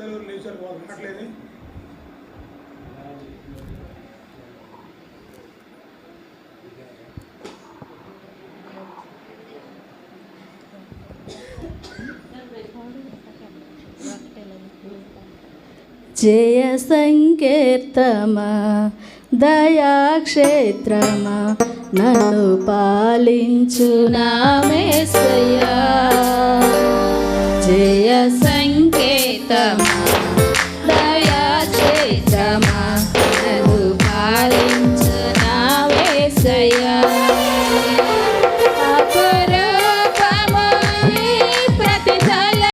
పెద్దలు లేచారు వాళ్ళు మాట్లాడేది జయ సంకీర్తమా దయాక్షేత్రమా నన్ను పాలించు నామేశ్వయ జయ సం them. Yeah.